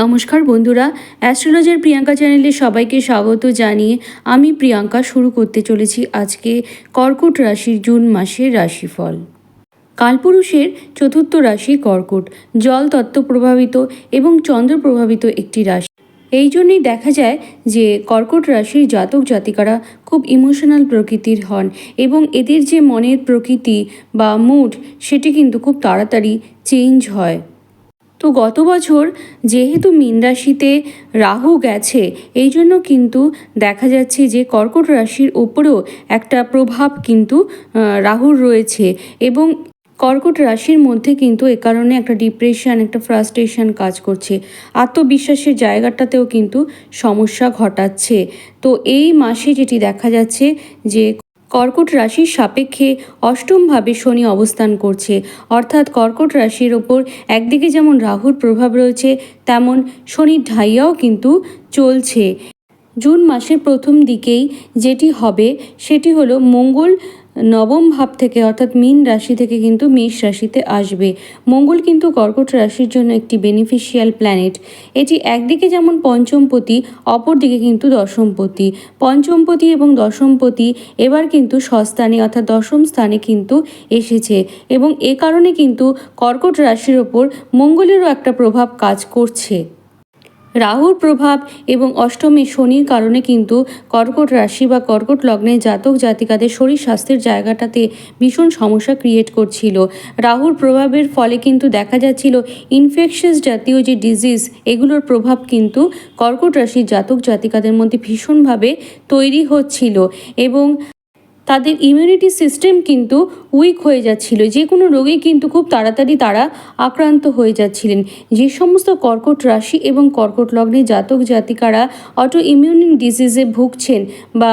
নমস্কার বন্ধুরা, অ্যাস্ট্রোলজার প্রিয়াঙ্কা চ্যানেলে সবাইকে স্বাগত জানিয়ে আমি প্রিয়াঙ্কা শুরু করতে চলেছি আজকে কর্কট রাশির জুন মাসের রাশিফল। কালপুরুষের চতুর্থ রাশি কর্কট, জল তত্ত্ব প্রভাবিত এবং চন্দ্র প্রভাবিত একটি রাশি। এই জন্যই দেখা যায় যে কর্কট রাশির জাতক জাতিকারা খুব ইমোশনাল প্রকৃতির হন এবং এদের যে মনের প্রকৃতি বা মুড, সেটি কিন্তু খুব তাড়াতাড়ি চেঞ্জ হয়। তো গত বছর যেহেতু মীন রাশিতে রাহু গেছে, এই জন্য কিন্তু দেখা যাচ্ছে যে কর্কট রাশির ওপরেও একটা প্রভাব কিন্তু রাহুর রয়েছে এবং কর্কট রাশির মধ্যে কিন্তু এ কারণে একটা ডিপ্রেশন একটা ফ্রাস্ট্রেশন কাজ করছে। আত্মবিশ্বাসের জায়গাটাতেও কিন্তু সমস্যা ঘটাচ্ছে। তো এই মাসে যেটি দেখা যাচ্ছে যে কর্কট রাশির সাপেক্ষে অষ্টমভাবে শনি অবস্থান করছে। অর্থাৎ কর্কট রাশির ওপর একদিকে যেমন রাহুর প্রভাব রয়েছে, তেমন শনির ঢাইয়াও কিন্তু চলছে। জুন মাসের প্রথম দিকেই যেটি হবে, সেটি হলো মঙ্গল নবম ভাব থেকে, অর্থাৎ মীন রাশি থেকে কিন্তু মেষ রাশিতে আসবে। মঙ্গল কিন্তু কর্কট রাশির জন্য একটি বেনিফিশিয়াল প্ল্যানেট এটি একদিকে যেমন পঞ্চমপতি, অপরদিকে কিন্তু দশমপতি। পঞ্চমপতি এবং দশমপতি এবার কিন্তু সস্থানে, অর্থাৎ দশম স্থানে কিন্তু এসেছে এবং এ কারণে কিন্তু কর্কট রাশির ওপর মঙ্গলেরও একটা প্রভাব কাজ করছে। রাহুর প্রভাব এবং অষ্টমী শনির কারণে কিন্তু কর্কট রাশি বা কর্কট লগ্নে জাতক জাতিকাদের শরীর স্বাস্থ্যের জায়গাটাতে ভীষণ সমস্যা ক্রিয়েট করছিল। রাহুর প্রভাবের ফলে কিন্তু দেখা যাচ্ছিল ইনফেকশাস জাতীয় যে ডিজিজ এগুলোর প্রভাব কিন্তু কর্কট রাশির জাতক জাতিকাদের মধ্যে ভীষণভাবে তৈরি হচ্ছিল এবং তাদের ইমিউনিটি সিস্টেম কিন্তু উইক হয়ে যাচ্ছিল। যে কোনো রোগেই কিন্তু খুব তাড়াতাড়ি তারা আক্রান্ত হয়ে যাচ্ছিলেন। যে সমস্ত কর্কট রাশি এবং কর্কট লগ্নে জাতক জাতিকারা অটো ইমিউন ডিজিজে ভুগছেন বা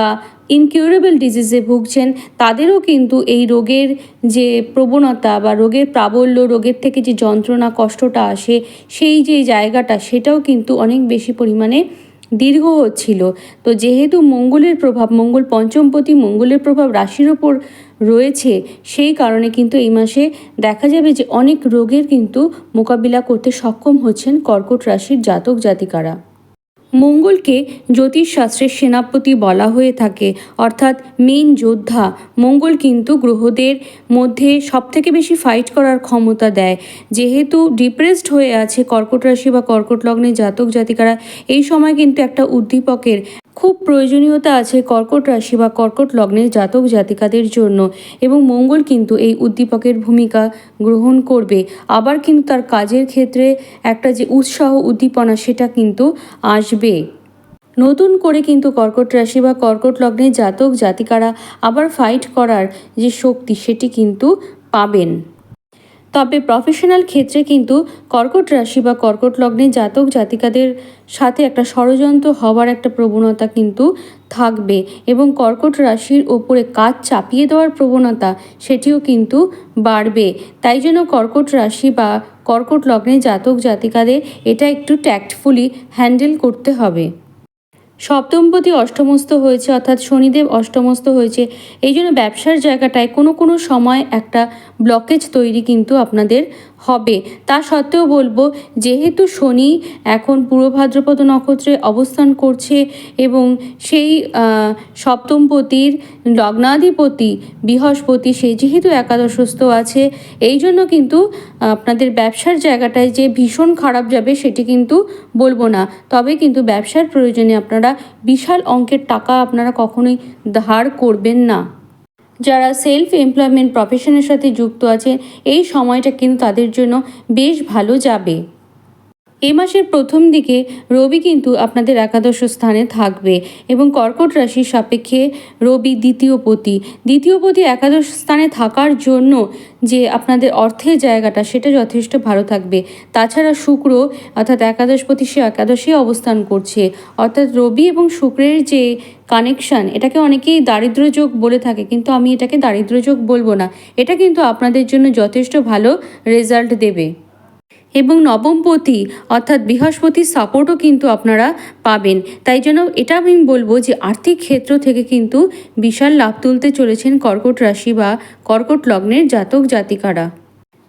ইনকিউরেবল ডিজিজে ভুগছেন, তাদেরও কিন্তু এই রোগের যে প্রবণতা বা রোগের প্রাবল্য, রোগের থেকে যে যন্ত্রণা, কষ্টটা আসে, সেই যে জায়গাটা, সেটাও কিন্তু অনেক বেশি পরিমাণে দীর্ঘ হচ্ছিল তো যেহেতু মঙ্গলের প্রভাব, মঙ্গল পঞ্চমপতি মঙ্গলের প্রভাব রাশির ওপর রয়েছে, সেই কারণে কিন্তু এই মাসে দেখা যাবে যে অনেক রোগের কিন্তু মোকাবিলা করতে সক্ষম হচ্ছেন কর্কট রাশির জাতক জাতিকারা। মঙ্গলকে জ্যোতিষশাস্ত্রের সেনাপতি বলা হয়ে থাকে। অর্থাৎ মেন যোদ্ধা মঙ্গল কিন্তু গ্রহদের মধ্যে সবথেকে বেশি ফাইট করার ক্ষমতা দেয়। যেহেতু ডিপ্রেসড হয়ে আছে কর্কট রাশি বা কর্কট লগ্নে জাতক জাতিকারা, এই সময় কিন্তু একটা উদ্দীপকের খুব প্রয়োজনীয়তা আছে কর্কট রাশি বা কর্কট লগ্নের জাতক জাতিকাদের জন্য এবং মঙ্গল কিন্তু এই উদ্দীপকের ভূমিকা গ্রহণ করবে। আবার কিন্তু তার কাজের ক্ষেত্রে একটা যে উৎসাহ, উদ্দীপনা সেটা কিন্তু আসবে। নতুন করে কিন্তু কর্কট রাশি বা কর্কট লগ্নের জাতক জাতিকারা আবার ফাইট করার যে শক্তি সেটি কিন্তু পাবেন। তবে প্রফেশনাল ক্ষেত্রে কিন্তু কর্কট রাশি বা কর্কট লগ্নে জাতক জাতিকাদের সাথে একটা ষড়যন্ত্র হওয়ার একটা প্রবণতা কিন্তু থাকবে এবং কর্কট রাশির ওপরে কাজ চাপিয়ে দেওয়ার প্রবণতা সেটিও কিন্তু বাড়বে। তাই জন্য কর্কট রাশি বা কর্কট লগ্নে জাতক জাতিকাদের এটা একটু ট্যাক্টফুলি হ্যান্ডেল করতে হবে। সপ্তমপতি অষ্টমস্ত হয়েছে, অর্থাৎ শনিদেব অষ্টমস্ত হয়েছে। এই জন্য ব্যবসার জায়গাটায় কোনো কোনো সময় একটা ব্লকেজ তৈরি কিন্তু আপনাদের হবে। তা সত্ত্বেও বলব, যেহেতু শনি এখন পূর্ব ভাদ্রপদ নক্ষত্রে অবস্থান করছে এবং সেই সপ্তমপতির লগ্নাধিপতি বৃহস্পতি, সে যেহেতু একাদশস্থ আছে এই জন্য কিন্তু আপনাদের ব্যবসার জায়গাটায় যে ভীষণ খারাপ যাবে সেটি কিন্তু বলব না। তবে কিন্তু ব্যবসার প্রয়োজনে আপনারা বিশাল অঙ্কের টাকা আপনারা কখনোই ধার করবেন না। যারা সেলফ এমপ্লয়মেন্ট প্রফেশনের সাথে যুক্ত আছেন, এই সময়টা কিন্তু তাদের জন্য বেশ ভালো যাবে। এ মাসের প্রথম দিকে রবি কিন্তু আপনাদের একাদশ স্থানে থাকবে এবং কর্কট রাশির সাপেক্ষে রবি দ্বিতীয় পতি। দ্বিতীয় পতি একাদশ স্থানে থাকার জন্য যে আপনাদের অর্থের জায়গাটা, সেটা যথেষ্ট ভালো থাকবে। তাছাড়া শুক্র অর্থাৎ একাদশপতি সে একাদশে অবস্থান করছে। অর্থাৎ রবি এবং শুক্রের যে কানেকশান এটাকে অনেকেই দারিদ্র যোগ বলে থাকে, কিন্তু আমি এটাকে দারিদ্র যোগ বলব না। এটা কিন্তু আপনাদের জন্য যথেষ্ট ভালো রেজাল্ট দেবে। এবং নবমপতি, অর্থাৎ বৃহস্পতির সাপোর্টও কিন্তু আপনারা পাবেন। তাই জন্য এটা আমি বলব যে আর্থিক ক্ষেত্র থেকে কিন্তু বিশাল লাভ তুলতে চলেছেন কর্কট রাশি বা কর্কট লগ্নের জাতক জাতিকারা।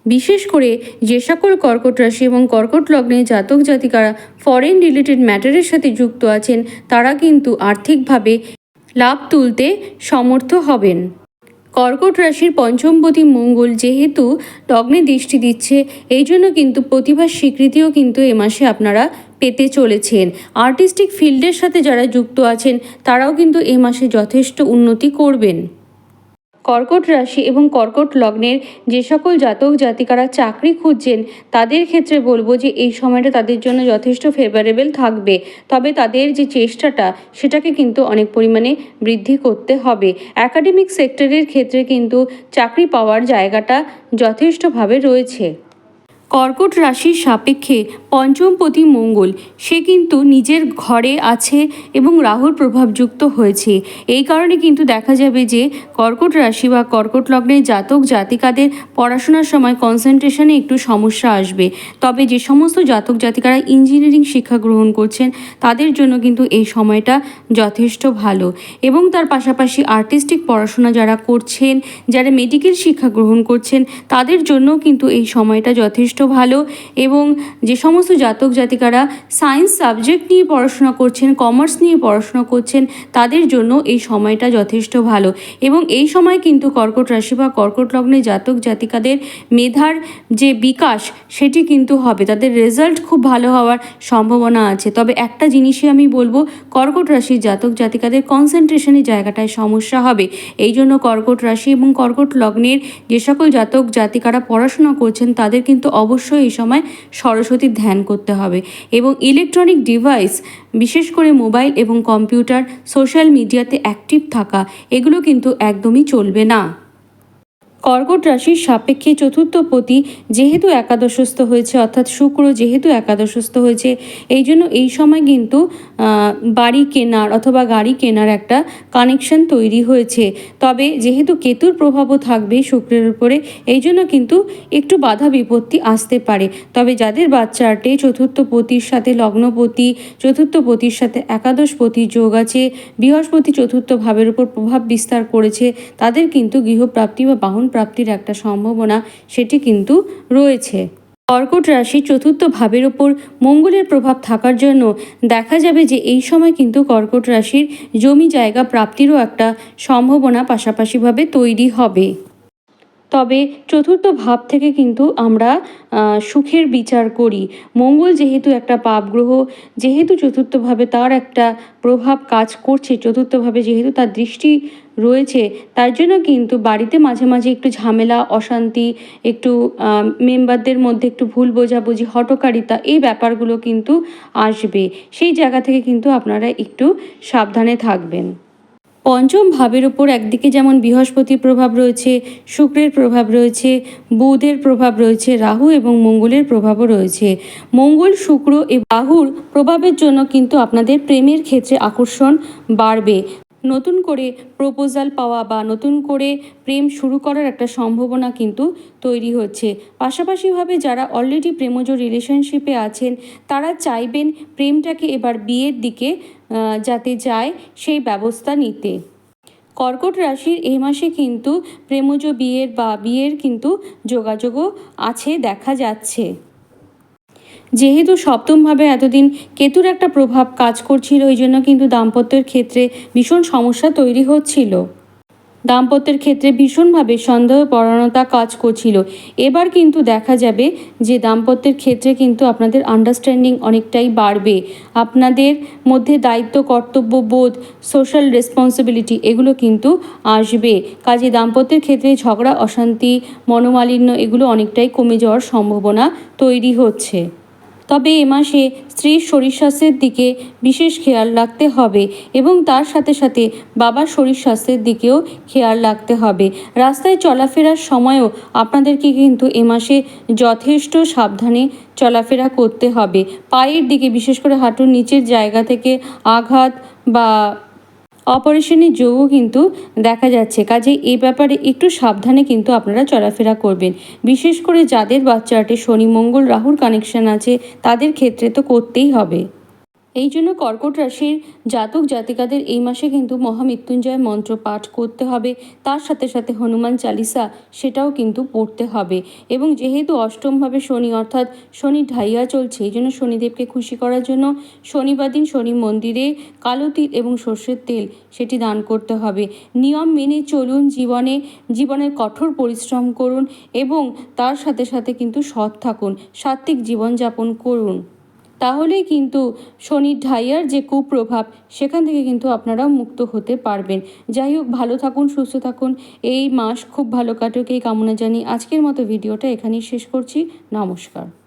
বিশেষ করে যে সকল কর্কট রাশি এবং কর্কট লগ্নে জাতক জাতিকারা ফরেন রিলেটেড ম্যাটারের সাথে যুক্ত আছেন, তারা কিন্তু আর্থিকভাবে লাভ তুলতে সমর্থ হবেন। কর্কট রাশির পঞ্চমপতি মঙ্গল যেহেতু লগ্নে দৃষ্টি দিচ্ছে, এই জন্য কিন্তু প্রতিভার স্বীকৃতিও কিন্তু এ মাসে আপনারা পেতে চলেছেন। আর্টিস্টিক ফিল্ডের সাথে যারা যুক্ত আছেন, তারাও কিন্তু এ মাসে যথেষ্ট উন্নতি করবেন। কর্কট রাশি এবং কর্কট লগ্নের যে সকল জাতক জাতিকারা চাকরি খুঁজছেন, তাদের ক্ষেত্রে বলব যে এই সময়টা তাদের জন্য যথেষ্ট ফেভারেবল থাকবে। তবে তাদের যে চেষ্টাটা, সেটাকে কিন্তু অনেক পরিমাণে বৃদ্ধি করতে হবে। একাডেমিক সেক্টরের ক্ষেত্রে কিন্তু চাকরি পাওয়ার জায়গাটা যথেষ্টভাবে রয়েছে। কর্কট রাশির সাপেক্ষে পঞ্চমপতি মঙ্গল। সে কিন্তু নিজের ঘরে আছে এবং রাহুর প্রভাবযুক্ত হয়েছে। এই কারণে কিন্তু দেখা যাবে যে কর্কট রাশি বা কর্কট লগ্নের জাতক, জাতিকাদের পড়াশোনার সময় কনসেন্ট্রেশনে একটু সমস্যা আসবে। তবে যে সমস্ত জাতক, জাতিকারা ইঞ্জিনিয়ারিং শিক্ষা গ্রহণ করছেন, তাদের জন্য কিন্তু এই সময়টা যথেষ্ট ভালো। এবং তার পাশাপাশি আর্টিস্টিক পড়াশোনা যারা করছেন, যারা মেডিকেল শিক্ষা গ্রহণ করছেন, তাদের জন্য কিন্তু এই সময়টা যথেষ্ট ভালো এবং যে সমস্ত জাতক জাতিকারা সায়েন্স সাবজেক্ট নিয়ে পড়াশোনা করছেন কমার্স নিয়ে পড়াশোনা করছেন, তাদের জন্য এই সময়টা যথেষ্ট ভালো। এবং এই সময় কিন্তু কর্কট রাশি বা কর্কট লগ্নে জাতক জাতিকাদের মেধার যে বিকাশ, সেটি কিন্তু হবে। তাদের রেজাল্ট খুব ভালো হওয়ার সম্ভাবনা আছে। তবে একটা জিনিসই আমি বলব, কর্কট রাশির জাতক জাতিকাদের কনসেন্ট্রেশনের জায়গাটায় সমস্যা হবে। এই জন্য কর্কট রাশি এবং কর্কট লগ্নের যে সকল জাতক জাতিকারা পড়াশোনা করছেন, তাদের কিন্তু অবশ্যই এই সময় সরস্বতীর ধ্যান করতে হবে। এবং ইলেকট্রনিক ডিভাইস বিশেষ করে মোবাইল এবং কম্পিউটার সোশ্যাল মিডিয়াতে অ্যাক্টিভ থাকা, এগুলো কিন্তু একদমই চলবে না। কর্কট রাশির সাপেক্ষে চতুর্থ পতি যেহেতু একাদশস্থ হয়েছে, অর্থাৎ শুক্র যেহেতু একাদশস্থ হয়েছে, এই জন্য এই সময় কিন্তু বাড়ি কেনার অথবা গাড়ি কেনার একটা কানেকশন তৈরি হয়েছে। তবে যেহেতু কেতুর প্রভাবও থাকবে শুক্রের উপরে, এই জন্য কিন্তু একটু বাধা বিপত্তি আসতে পারে। তবে যাদের বাচ্চার্টে চতুর্থ পতির সাথে লগ্নপতি চতুর্থ পতির সাথে একাদশ পতি যোগ আছে, বৃহস্পতি চতুর্থ ভাবের উপর প্রভাব বিস্তার করেছে, তাদের কিন্তু গৃহপ্রাপ্তি বা বাহন প্রাপ্তির একটা সম্ভাবনা সেটি কিন্তু রয়েছে। কর্কট রাশি চতুর্থ ভাবের ওপর মঙ্গলের প্রভাব থাকার জন্য দেখা যাবে যে এই সময় কিন্তু কর্কট রাশির জমি জায়গা প্রাপ্তিরও একটা সম্ভাবনা পাশাপাশিভাবে তৈরি হবে। তবে চতুর্থ ভাব থেকে কিন্তু আমরা সুখের বিচার করি। মঙ্গল যেহেতু একটা পাপ গ্রহ, যেহেতু চতুর্থভাবে তার একটা প্রভাব কাজ করছে চতুর্থভাবে যেহেতু তার দৃষ্টি রয়েছে। তার জন্য কিন্তু বাড়িতে মাঝে মাঝে একটু ঝামেলা, অশান্তি, একটু মেম্বারদের মধ্যে একটু ভুল বোঝাবুঝি হটকারিতা এই ব্যাপারগুলো কিন্তু আসবে। সেই জায়গা থেকে কিন্তু আপনারা একটু সাবধানে থাকবেন। পঞ্চম ভাবের উপর একদিকে যেমন বৃহস্পতির প্রভাব রয়েছে, শুক্রের প্রভাব রয়েছে, বুধের প্রভাব রয়েছে, রাহু এবং মঙ্গলের প্রভাবও রয়েছে। মঙ্গল, শুক্র এবং রাহুর প্রভাবের জন্য কিন্তু আপনাদের প্রেমের ক্ষেত্রে আকর্ষণ বাড়বে। নতুন করে প্রপোজাল পাওয়া বা নতুন করে প্রেম শুরু করার একটা সম্ভাবনা কিন্তু তৈরি হচ্ছে। পাশাপাশিভাবে যারা অলরেডি প্রেমজ রিলেশনশিপে আছেন, তারা চাইবেন প্রেমটাকে এবার বিয়ের দিকে যাতে যায় সেই ব্যবস্থা নিতে। কর্কট রাশির এই মাসে কিন্তু প্রেমজ বিয়ের বা বিয়ের কিন্তু যোগাযোগও আছে, দেখা যাচ্ছে। যেহেতু সপ্তমভাবে এতদিন কেতুর একটা প্রভাব কাজ করছিল ওই জন্য কিন্তু দাম্পত্যের ক্ষেত্রে ভীষণ সমস্যা তৈরি হচ্ছিল। দাম্পত্যের ক্ষেত্রে ভীষণভাবে সন্দেহ পরায়ণতা কাজ করছিল। এবার কিন্তু দেখা যাবে যে দাম্পত্যের ক্ষেত্রে কিন্তু আপনাদের আন্ডারস্ট্যান্ডিং অনেকটাই বাড়বে। আপনাদের মধ্যে দায়িত্ব, কর্তব্য বোধ সোশ্যাল রেসপন্সিবিলিটি এগুলো কিন্তু আসবে। কাজে দাম্পত্যের ক্ষেত্রে ঝগড়া, অশান্তি, মনোমালিন্য এগুলো অনেকটাই কমে যাওয়ার সম্ভাবনা তৈরি হচ্ছে। তবে এ মাসে স্ত্রীর শরীর স্বাস্থ্যের দিকে বিশেষ খেয়াল রাখতে হবে এবং তার সাথে সাথে বাবার শরীর স্বাস্থ্যের দিকেও খেয়াল রাখতে হবে। রাস্তায় চলাফেরার সময়ও আপনাদেরকে কিন্তু এ মাসে যথেষ্ট সাবধানে চলাফেরা করতে হবে। পায়ের দিকে বিশেষ করে হাঁটুর নিচের জায়গা থেকে আঘাত বা অপারেশনের যোগও কিন্তু দেখা যাচ্ছে। কাজে এই ব্যাপারে একটু সাবধানে কিন্তু আপনারা চলাফেরা করবেন। বিশেষ করে যাদের বাচ্চাটি শনি, মঙ্গল, রাহুর কানেকশন আছে, তাদের ক্ষেত্রে তো করতেই হবে। এই জন্য কর্কট রাশির জাতক জাতিকাদের এই মাসে কিন্তু মহামৃত্যুঞ্জয় মন্ত্র পাঠ করতে হবে। তার সাথে সাথে হনুমান চালিসা সেটাও কিন্তু পড়তে হবে। এবং যেহেতু অষ্টমভাবে শনি, অর্থাৎ শনি ঢাইয়া চলছে, এই জন্য শনিদেবকে খুশি করার জন্য শনিবার দিন শনি মন্দিরে কালো তিল এবং সর্ষের তেল সেটি দান করতে হবে। নিয়ম মেনে চলুন জীবনে জীবনের কঠোর পরিশ্রম করুন এবং তার সাথে সাথে কিন্তু সৎ থাকুন, সাত্ত্বিক জীবনযাপন করুন। তাহলেই কিন্তু শনির ঢাইয়ার যে কুপ্রভাব, সেখান থেকে কিন্তু আপনারা মুক্ত হতে পারবেন। যাই হোক, ভালো থাকুন, সুস্থ থাকুন। এই মাস খুব ভালো কাটুক, এই কামনা জানি আজকের মতো ভিডিওটা এখানেই শেষ করছি। নমস্কার।